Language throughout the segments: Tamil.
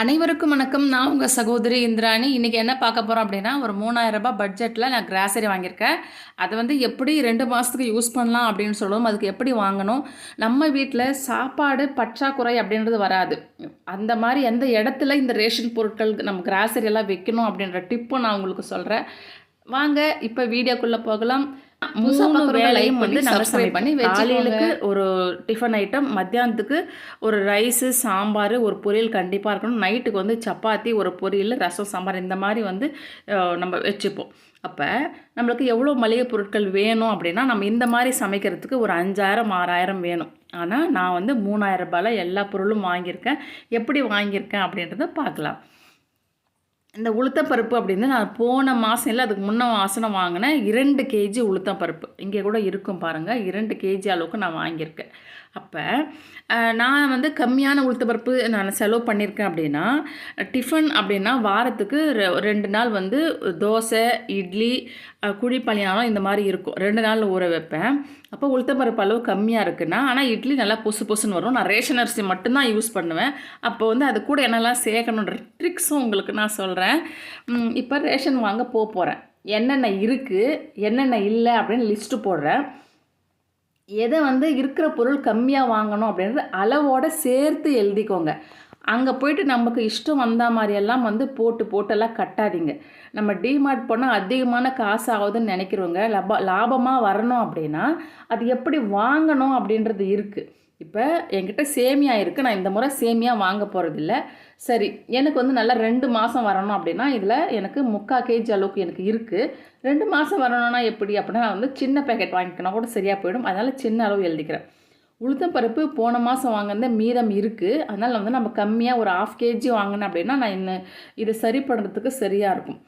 அனைவருக்கும் வணக்கம். நான் உங்கள் சகோதரி இந்திராணி. இன்றைக்கி என்ன பார்க்க போகிறோம் அப்படின்னா ஒரு மூணாயிரம் ரூபாய் பட்ஜெட்டில் நான் கிராசரி வாங்கியிருக்கேன். அதை வந்து எப்படி ரெண்டு மாதத்துக்கு யூஸ் பண்ணலாம் அப்படின்னு சொல்லவும் அதுக்கு எப்படி வாங்கணும்? நம்ம வீட்டில் சாப்பாடு பற்றாக்குறை அப்படின்றது வராது. அந்த மாதிரி எந்த இடத்துல இந்த ரேஷன் பொருட்கள் நம்ம கிராசரி எல்லாம் வைக்கணும் அப்படின்ற டிப்பும் நான் உங்களுக்கு சொல்கிறேன் வாங்க இப்போ வீடியோக்குள்ளே போகலாம். மூணு வேலையும் வந்து நம்ம பண்ணி காலையிலுக்கு ஒரு டிஃபன் ஐட்டம் மத்தியானத்துக்கு ஒரு ரைஸு சாம்பார் ஒரு பொரியல் கண்டிப்பாக இருக்கணும். நைட்டுக்கு வந்து சப்பாத்தி ஒரு பொரியல் ரசம் சாம்பார் இந்த மாதிரி வந்து நம்ம வச்சுப்போம். அப்போ நம்மளுக்கு எவ்வளோ மளிகை பொருட்கள் வேணும் அப்படின்னா நம்ம இந்த மாதிரி சமைக்கிறதுக்கு ஒரு அஞ்சாயிரம் ஆறாயிரம் வேணும். ஆனால் நான் வந்து மூணாயிரம் ரூபாயில் எல்லா பொருளும் வாங்கியிருக்கேன். எப்படி வாங்கியிருக்கேன் அப்படின்றத பார்க்கலாம். இந்த உளுத்தப்பருப்பு அப்படின்னு நான் போன மாதம் இல்லை அதுக்கு முன்ன மாதம் வாங்கினேன் இரண்டு கேஜி உளுத்தப்பருப்பு இங்கே கூட இருக்கும் பாருங்கள் இரண்டு கேஜி அளவுக்கு நான் வாங்கியிருக்கேன். அப்போ நான் வந்து கம்மியான உளுத்தப்பருப்பு நான் செலவு பண்ணியிருக்கேன் அப்படின்னா டிஃபன் அப்படின்னா வாரத்துக்கு ரெ- ரெண்டு நாள் வந்து தோசை இட்லி குழி பணியாரம் இந்த மாதிரி இருக்கும். ரெண்டு நாள் ஊற வைப்பேன். அப்போ உளுத்தம்பருப்பு அளவு கம்மியாக இருக்குன்னா ஆனால் இட்லி நல்லா பொசு பொசுன்னு வரும். நான் ரேஷன் அரிசி மட்டும்தான் யூஸ் பண்ணுவேன். அப்போ வந்து அது கூட என்னெல்லாம் சேர்க்கணுன்ற ட்ரிக்ஸும் உங்களுக்கு நான் சொல்கிறேன் இப்போ ரேஷன் வாங்க போக போகிறேன் என்னென்ன இருக்குது என்னென்ன இல்லை அப்படின்னு லிஸ்ட்டு போடுறேன். எதை வந்து இருக்கிற பொருள் கம்மியாக வாங்கணும் அப்படின்றது அளவோடு சேர்த்து எழுதிக்கோங்க. அங்கே போயிட்டு நமக்கு இஷ்டம் வந்த மாதிரியெல்லாம் வந்து போட்டு போட்டெல்லாம் கட்டாதீங்க. நம்ம டிமார்ட் போனால் அதிகமான காசு ஆகுதுன்னு நினைக்கிறவங்க லப லாபமாக வரணும் அப்படின்னா அது எப்படி வாங்கணும் அப்படின்றது இருக்குது இப்போ என்கிட்ட சேமியா இருக்குது நான் இந்த முறை சேமியா வாங்க போகிறதில்ல சரி எனக்கு வந்து நல்லா ரெண்டு மாதம் வரணும் அப்படின்னா இதில் எனக்கு முக்கால் கேஜி அளவுக்கு எனக்கு இருக்குது ரெண்டு மாதம் வரணும்னா எப்படி அப்படின்னா நான் வந்து சின்ன பேக்கெட் வாங்கிக்கணும். கூட சரியாக போயிடும். அதனால் சின்ன அளவு எழுதிக்கிறேன். உளுத்தம்பருப்பு போன மாதம் வாங்கினது மீதம் இருக்குது அதனால் வந்து நம்ம கம்மியாக ஒரு ஆஃப் கேஜி வாங்கினேன் அப்படின்னா நான் இன்னும் இதை சரி பண்ணுறதுக்கு சரியாக இருக்கும்.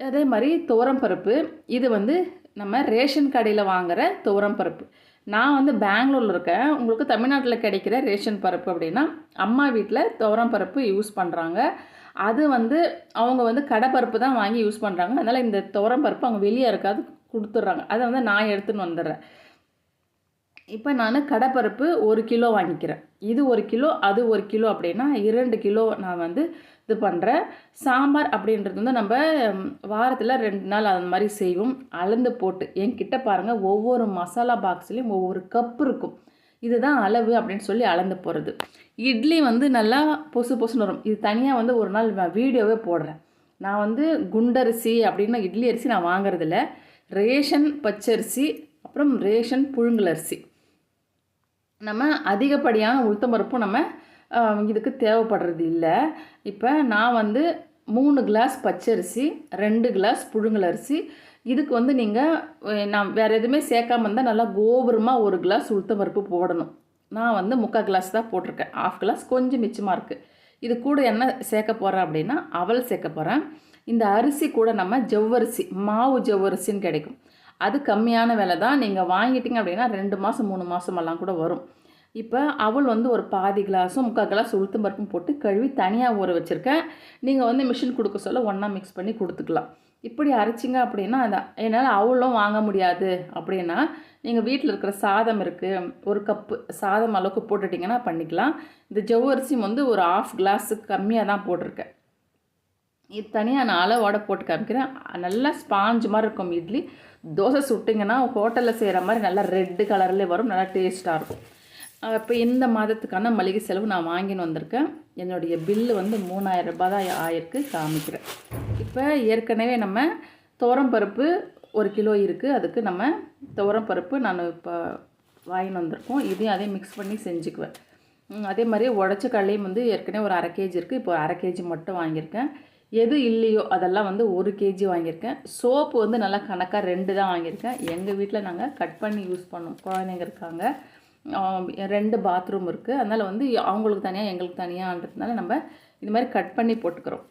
அதே மாதிரி துவரம்பருப்பு இது வந்து நம்ம ரேஷன் கடையில் வாங்குற துவரம்பருப்பு நான் வந்து பெங்களூரில் இருக்கேன். உங்களுக்கு தமிழ்நாட்டில் கிடைக்கிற ரேஷன் பருப்பு அப்படின்னா அம்மா வீட்டில் துவரம் பருப்பு யூஸ் பண்ணுறாங்க அது வந்து அவங்க வந்து கடைப்பருப்பு தான் வாங்கி யூஸ் பண்ணுறாங்க அதனால் இந்த துவரம் பருப்பு அவங்க வெளியே இருக்காது கொடுத்துட்றாங்க. அதை வந்து நான் எடுத்துன்னு வந்துடுறேன். இப்போ நான் கடைப்பருப்பு ஒரு கிலோ வாங்கிக்கிறேன். இது ஒரு கிலோ அது ஒரு கிலோ அப்படின்னா இரண்டு கிலோ நான் வந்து இது பண்ணுறேன் சாம்பார் அப்படின்றது வந்து நம்ம வாரத்தில் ரெண்டு நாள் அந்த மாதிரி செய்வோம். அளந்து போட்டு. என்கிட்ட பாருங்கள் ஒவ்வொரு மசாலா பாக்ஸ்லேயும் ஒவ்வொரு கப் இருக்கும். இதுதான் அளவு அப்படின்னு சொல்லி அளந்து போகிறது இட்லி வந்து நல்லா பொசு பொசுன்னு வரும். இது தனியாக வந்து ஒரு நாள் வீடியோவே போடுறேன். நான் வந்து குண்டரிசி அப்படின்னா இட்லி அரிசி நான் வாங்குறதில்ல. ரேஷன் பச்சரிசி அப்புறம் ரேஷன் புழுங்கலரிசி. நம்ம அதிகப்படியான உளுத்தம்பருப்பும் நம்ம இதுக்கு தேவைப்படுறது இல்லை. இப்போ நான் வந்து மூணு கிளாஸ் பச்சரிசி ரெண்டு கிளாஸ் புழுங்கலரிசி இதுக்கு வந்து நீங்கள் நான் வேறு எதுவுமே சேர்க்காம இருந்தால் நல்லா கோபுரமாக ஒரு கிளாஸ் உளுத்தம்பருப்பு போடணும். நான் வந்து முக்கால் கிளாஸ் தான் போட்டிருக்கேன். ஆஃப் கிளாஸ் கொஞ்சம் மிச்சமாக இருக்குது இது கூட என்ன சேர்க்க போகிறேன் அப்படின்னா அவல் சேர்க்க போகிறேன் இந்த அரிசி கூட நம்ம ஜவ்வரிசி மாவு ஜவ்வரிசின்னு கிடைக்கும். அது கம்மியான விலை தான். நீங்கள் வாங்கிட்டீங்க அப்படின்னா ரெண்டு மாதம் மூணு மாதமெல்லாம் கூட வரும். இப்போ அவள் வந்து ஒரு பாதி கிளாஸும் முக்கால் கிளாஸ் உளுத்தம் பருப்பும் போட்டு கழுவி தனியாக ஊற வச்சுருக்கேன். நீங்கள் வந்து மிஷின் கொடுக்க சொல்ல ஒன்றா மிக்ஸ் பண்ணி கொடுத்துக்கலாம். இப்படி அரைச்சிங்க அப்படின்னா அதான் என்னால் அவளும் வாங்க முடியாது அப்படின்னா நீங்கள் வீட்டில் இருக்கிற சாதம் இருக்குது ஒரு கப்பு சாதம் அளவுக்கு போட்டுட்டிங்கன்னா பண்ணிக்கலாம். இந்த ஜவ்வரிசியும் வந்து ஒரு ஆஃப் கிளாஸுக்கு கம்மியாக தான் போட்டிருக்கேன். இது தனியாக நான் அளவோட போட்டு காமிக்கிறேன். நல்லா ஸ்பாஞ்ச் மாதிரி இருக்கும் இட்லி. தோசை சுட்டிங்கன்னா ஹோட்டலில் செய்கிற மாதிரி நல்லா ரெட்டு கலர்லேயே வரும். நல்லா டேஸ்ட்டாக இருக்கும். இப்போ இந்த மாதத்துக்கான மளிகை செலவு நான் வாங்கின்னு வந்திருக்கேன். என்னுடைய பில்லு வந்து மூணாயிரம் ரூபாய் தான் ஆயிருக்கு காமிக்கிறேன். இப்போ ஏற்கனவே நம்ம துவரம்பருப்பு ஒரு கிலோ இருக்குது அதுக்கு நம்ம துவரம்பருப்பு நான் இப்போ வாங்கின்னு வந்திருக்கோம். இதையும் அதே மிக்ஸ் பண்ணி செஞ்சுக்குவேன். அதே மாதிரி உடச்ச கடலையும் வந்து ஏற்கனவே ஒரு அரை கேஜி இருக்குது இப்போ அரை கேஜி மட்டும் வாங்கியிருக்கேன். எது இல்லையோ அதெல்லாம் வந்து ஒரு கேஜி வாங்கியிருக்கேன். சோப்பு வந்து நல்லா கணக்காக ரெண்டு தான் வாங்கியிருக்கேன். எங்கள் வீட்டில் நாங்கள் கட் பண்ணி யூஸ் பண்ணோம். குழந்தைங்க இருக்காங்க. ரெண்டு பாத்ரூம் இருக்குது அதனால் வந்து அவங்களுக்கு தனியாக எங்களுக்கு தனியாகன்றதுனால நம்ம இது மாதிரி கட் பண்ணி போட்டுக்கிறோம்.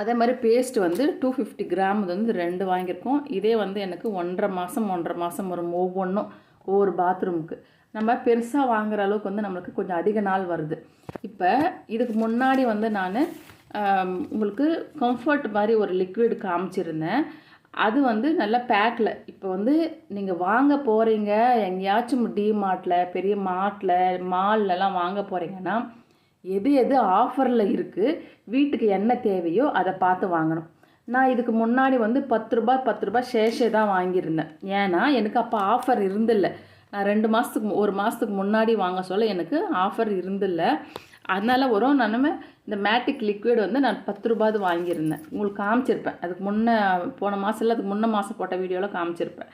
அதே மாதிரி பேஸ்ட் வந்து டூ ஃபிஃப்டி கிராம் வந்து ரெண்டு வாங்கியிருக்கோம். இதே வந்து எனக்கு ஒன்றரை மாதம் ஒன்றரை மாதம் வரும் ஒவ்வொன்றும் ஒவ்வொரு பாத்ரூமுக்கு நம்ம பெருசாக வாங்குற அளவுக்கு வந்து நம்மளுக்கு கொஞ்சம் அதிக நாள் வருது. இப்போ இதுக்கு முன்னாடி வந்து நான் உங்களுக்கு கம்ஃபர்ட் மாதிரி ஒரு லிக்விட் காமிச்சிருந்தேன். அது வந்து நல்ல பேக்கில் இப்போ வந்து நீங்கள் வாங்க போகிறீங்க எங்கேயாச்சும் டிமார்ட்டில் பெரிய மார்ட்டில் மால்லலாம் வாங்க போகிறீங்கன்னா எது எது ஆஃபரில் இருக்குது வீட்டுக்கு என்ன தேவையோ அதை பார்த்து வாங்கணும். நான் இதுக்கு முன்னாடி வந்து பத்து ரூபாய் பத்து ரூபாய் சேஷே தான் வாங்கியிருந்தேன். ஏன்னா எனக்கு அப்போ ஆஃபர் இருந்தில்லை. நான் ரெண்டு மாதத்துக்கு ஒரு மாதத்துக்கு முன்னாடி வாங்க சொல்ல எனக்கு ஆஃபர் இருந்தில்லை. அதனால் வரும் நானுமே இந்த மேட்டிக் லிக்விட் வந்து நான் பத்து ரூபாவது வாங்கியிருந்தேன். உங்களுக்கு காமிச்சிருப்பேன். அதுக்கு முன்னே போன மாதம் இல்லை அதுக்கு முன்ன மாதம் போட்ட வீடியோவில் காமிச்சிருப்பேன்.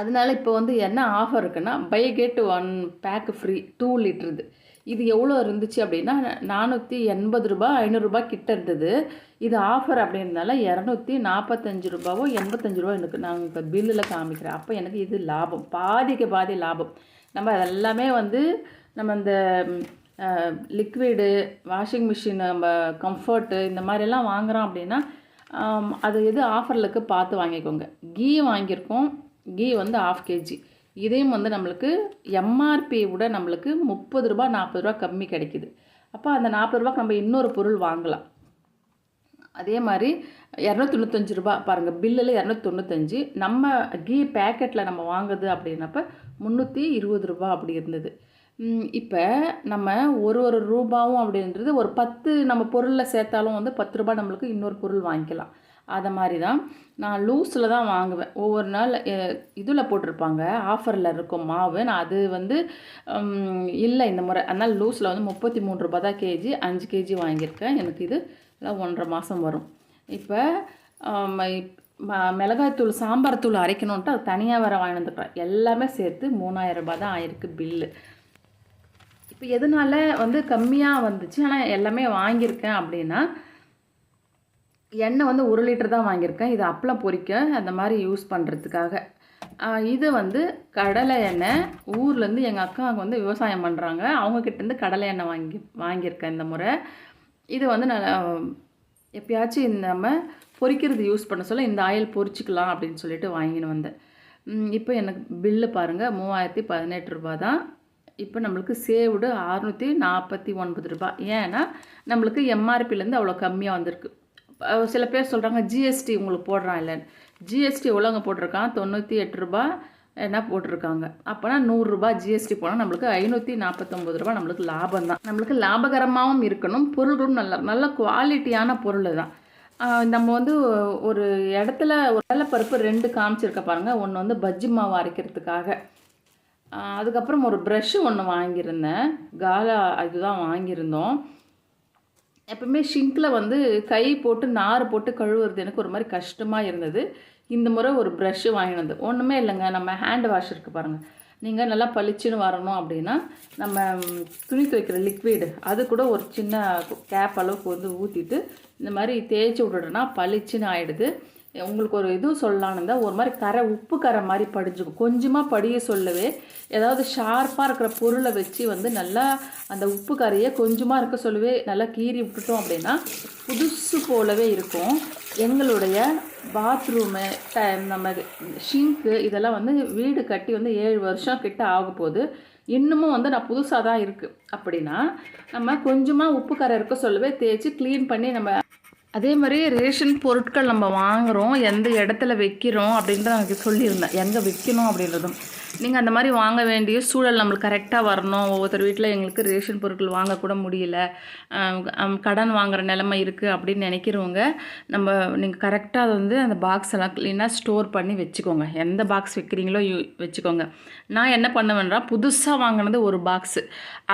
அதனால இப்போ வந்து என்ன ஆஃபர் இருக்குன்னா buy get one pack free two லிட்டருது. இது எவ்வளோ இருந்துச்சு அப்படின்னா நானூற்றி எண்பது ரூபாய் ஐநூறுரூபா கிட்ட இருந்தது. இது ஆஃபர் அப்படின்றனால இரநூத்தி நாற்பத்தஞ்சு ரூபாவோ எண்பத்தஞ்சு ரூபா எனக்கு நான் இப்போ பில்லில் காமிக்கிறேன். அப்போ எனக்கு இது லாபம். பாதிக்கு பாதி லாபம். நம்ம அதெல்லாமே வந்து நம்ம இந்த லிக்விடு வாஷிங் மிஷின் நம்ம கம்ஃபர்ட்டு இந்த மாதிரிலாம் வாங்குகிறோம் அப்படின்னா அது எது ஆஃபரில் இருக்கு பார்த்து வாங்கிக்கோங்க. கீ வாங்கியிருக்கோம். கீ வந்து ஆஃப் கேஜி இதையும் வந்து நம்மளுக்கு எம்ஆர்பியை விட நம்மளுக்கு முப்பது ரூபா நாற்பது ரூபா கம்மி கிடைக்கிது. அப்போ அந்த நாற்பது ரூபாய்க்கு நம்ம இன்னொரு பொருள் வாங்கலாம். அதே மாதிரி இரநூத்தி தொண்ணூத்தஞ்சு ரூபா பாருங்கள் பில்லில் இரநூத்தி தொண்ணூத்தஞ்சு நம்ம கீ பேக்கெட்டில் நம்ம வாங்குது அப்படின்னப்ப முந்நூற்றி இருபது ரூபா அப்படி இருந்தது. இப்போ நம்ம ஒரு ஒரு ரூபாவும் அப்படின்றது ஒரு பத்து நம்ம பொருளில் சேர்த்தாலும் வந்து பத்து ரூபாய் நம்மளுக்கு இன்னொரு பொருள் வாங்கிக்கலாம். அதை மாதிரி தான் நான் லூஸில் தான் வாங்குவேன். ஒவ்வொரு நாள் இதில் போட்டிருப்பாங்க. ஆஃபரில் இருக்கும் மாவு. நான் அது வந்து இல்லை இந்த முறை. அதனால் லூஸில் வந்து முப்பத்தி மூணு ரூபா தான் கேஜி. அஞ்சு கேஜி வாங்கியிருக்கேன். எனக்கு இது எல்லாம் ஒன்றரை மாதம் வரும். இப்போ ம- மிளகாய்த்தூள் சாம்பார் தூள் அரைக்கணுன்ட்டு அது தனியாக வேறு வாங்கி வந்துக்கிறேன் எல்லாமே சேர்த்து மூணாயிரம் ரூபாய் தான் ஆயிருக்கு பில்லு. இப்போ எதனால வந்து கம்மியாக வந்துச்சு? ஆனால் எல்லாமே வாங்கியிருக்கேன் அப்படின்னா எண்ணெய் வந்து ஒரு லிட்டர் தான் வாங்கியிருக்கேன். இது அப்பளம் பொறிக்க அந்த மாதிரி யூஸ் பண்ணுறதுக்காக இது வந்து கடலை எண்ணெய். ஊர்லேருந்து எங்கள் அக்கா வந்து விவசாயம் பண்ணுறாங்க அவங்கக்கிட்டேருந்து கடலை எண்ணெய் வாங்கி வாங்கியிருக்கேன் இந்த முறை. இது வந்து நான் எப்பயாச்சும் நம்ம பொறிக்கிறது யூஸ் பண்ண சொல்ல இந்த ஆயில் பொறிச்சிக்கலாம் அப்படின்னு சொல்லிட்டு வாங்கின்னு வந்தேன். இப்போ எனக்கு பில்லு பாருங்கள் மூவாயிரத்தி பதினெட்டு ரூபா தான். இப்போ நம்மளுக்கு சேவ்டு அறுநூற்றி நாற்பத்தி ஒன்பது ரூபாய் ஏன்னா நம்மளுக்கு எம்ஆர்பிலேருந்து அவ்வளோ கம்மியாக வந்திருக்கு. சில பேர் சொல்கிறாங்க ஜிஎஸ்டி உங்களுக்கு போடுறான் இல்லைன்னு. ஜிஎஸ்டி எவ்வளோங்க போட்டிருக்கான்? தொண்ணூற்றி எட்டு ரூபா என்ன போட்டிருக்காங்க. அப்போனா நூறுரூபா ஜிஎஸ்டி போனால் நம்மளுக்கு ஐநூற்றி நாற்பத்தொம்பது ரூபா நம்மளுக்கு லாபம் தான். நம்மளுக்கு லாபகரமாகவும் இருக்கணும். பொருளும் நல்ல நல்ல குவாலிட்டியான பொருள் தான். நம்ம வந்து ஒரு இடத்துல ஒரு பருப்பு ரெண்டு காமிச்சிருக்க பாருங்கள் ஒன்று வந்து பஜ்ஜி மாவு அரைக்கிறதுக்காக. அதுக்கப்புறம் ஒரு ப்ரஷ்ஷு ஒன்று வாங்கியிருந்தேன். காலா இதுதான் வாங்கியிருந்தோம். எப்பவுமே ஷிங்கில் வந்து கை போட்டு நார் போட்டு கழுவுறது எனக்கு ஒரு மாதிரி கஷ்டமாக இருந்தது. இந்த முறை ஒரு ப்ரஷ்ஷு வாங்கினது. ஒன்றுமே இல்லைங்க. நம்ம ஹேண்ட் வாஷ் இருக்குது பாருங்கள் நீங்கள் நல்லா பளிச்சுன்னு வரணும் அப்படின்னா நம்ம துணி துவைக்கிற லிக்விடு அது கூட ஒரு சின்ன கேப் அளவுக்கு வந்து ஊற்றிட்டு இந்த மாதிரி தேய்ச்சி விட்டுட்டோன்னா பளிச்சுன்னு ஆகிடுது உங்களுக்கு ஒரு இது சொல்லலான்னு தான் ஒரு மாதிரி கரை உப்பு கரை மாதிரி படிஞ்சுக்கும். கொஞ்சமாக படிய சொல்லவே ஏதாவது ஷார்ப்பாக இருக்கிற பொருளை வச்சு வந்து நல்லா அந்த உப்பு கரையை கொஞ்சமாக இருக்க சொல்லவே நல்லா கீறி விட்டுட்டோம் அப்படின்னா புதுசு போலவே இருக்கும். எங்களுடைய பாத்ரூமு ட நம்ம ஷிங்க்கு இதெல்லாம் வந்து வீடு கட்டி வந்து ஏழு வருஷம் கிட்ட ஆக போகுது. இன்னமும் வந்து நான் புதுசாக தான் இருக்குது அப்படின்னா நம்ம கொஞ்சமாக உப்பு கரை இருக்க சொல்லவே தேய்ச்சி க்ளீன் பண்ணி நம்ம அதே மாதிரி ரேஷன் பொருட்கள் நம்ம வாங்குகிறோம் எந்த இடத்துல வைக்கிறோம் அப்படின்றத எனக்கு சொல்லியிருந்தேன். எங்கே வைக்கணும் அப்படின்றதும். நீங்கள் அந்த மாதிரி வாங்க வேண்டிய சூழல் நம்மளுக்கு கரெக்டாக வரணும். ஒவ்வொருத்தர் வீட்டில் எங்களுக்கு ரேஷன் பொருட்கள் வாங்கக்கூட முடியல. கடன் வாங்குகிற நிலமை இருக்குது அப்படின்னு நினைக்கிறவங்க நம்ம நீங்கள் கரெக்டாக அதை வந்து அந்த பாக்ஸ் எல்லாம் க்ளீனாக ஸ்டோர் பண்ணி வச்சுக்கோங்க. எந்த பாக்ஸ் வைக்கிறீங்களோ யூ வச்சுக்கோங்க. நான் என்ன பண்ணுவேன்றா புதுசாக வாங்கினது ஒரு பாக்ஸு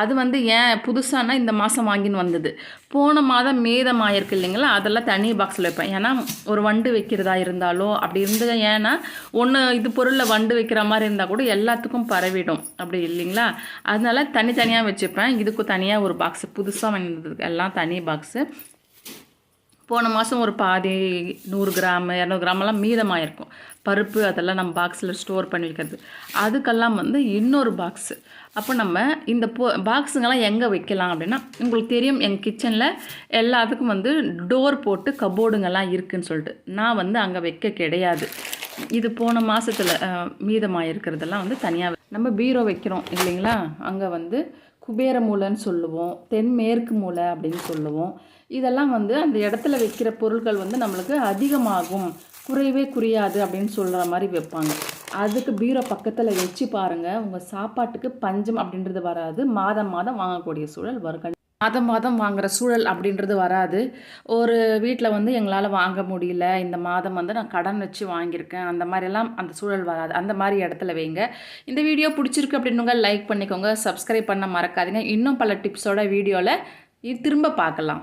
அது வந்து ஏன் புதுசானா இந்த மாதம் வாங்கின்னு வந்தது. போன மாதம் மீதமாயிருக்கு இல்லைங்களா? அதெல்லாம் தனி பாக்ஸில் வைப்பேன். ஏன்னா ஒரு வண்டு வைக்கிறதா இருந்தாலோ அப்படி இருந்து ஏன்னா ஒன்று இது பொருளில் வண்டு வைக்கிற மாதிரி இருந்தால் கூட எல்லாத்துக்கும் பரவிடும். அப்படி இல்லைங்களா? அதனால தனித்தனியாக வச்சுப்பேன். இதுக்கும் தனியாக ஒரு பாக்ஸு புதுசாக வாங்கினதுக்கு எல்லாம் தனி பாக்ஸு போன மாதம் ஒரு பாதி நூறு கிராம் இரநூறு கிராமெல்லாம் மீதமாயிருக்கும். பருப்பு அதெல்லாம் நம்ம பாக்ஸில் ஸ்டோர் பண்ணி வைக்கிறது. அதுக்கெல்லாம் வந்து இன்னொரு பாக்ஸு அப்போ நம்ம இந்த போ பாக்ஸுங்கெல்லாம் எங்கே வைக்கலாம் அப்படின்னா உங்களுக்கு தெரியும் எங்கள் கிச்சனில் எல்லாத்துக்கும் வந்து டோர் போட்டு கபோர்டுங்கெல்லாம் இருக்குதுன்னு சொல்லிட்டு. நான் வந்து அங்கே வைக்க கிடையாது. இது போன மாதத்தில் மீதமாக இருக்கிறதெல்லாம் வந்து தனியாக நம்ம பீரோ வைக்கிறோம் இல்லைங்களா? அங்கே வந்து குபேர மூலைன்னு சொல்லுவோம் தென்மேற்கு மூலை அப்படின்னு சொல்லுவோம். இதெல்லாம் வந்து அந்த இடத்துல வைக்கிற பொருட்கள் வந்து நம்மளுக்கு அதிகமாகும். குறையவே குறையாது அப்படின்னு சொல்கிற மாதிரி வைப்பாங்க. அதுக்கு பீரோ பக்கத்தில் வச்சு பாருங்கள் உங்கள் சாப்பாட்டுக்கு பஞ்சம் அப்படின்றது வராது. மாதம் மாதம் வாங்கக்கூடிய சூழல் வரும். மாதம் மாதம் வாங்குற சூழல் அப்படின்றது வராது. ஒரு வீட்டில் வந்து எங்களால் வாங்க முடியல இந்த மாதம் வந்து நான் கடன் வச்சு வாங்கியிருக்கேன் அந்த மாதிரிலாம் அந்த சூழல் வராது. அந்த மாதிரி இடத்துல வைங்க. இந்த வீடியோ பிடிச்சிருக்கு அப்படின்னுங்க லைக் பண்ணிக்கோங்க சப்ஸ்கிரைப் பண்ண மறக்காதீங்க. இன்னும் பல டிப்ஸோட வீடியோவில் திரும்ப பார்க்கலாம்.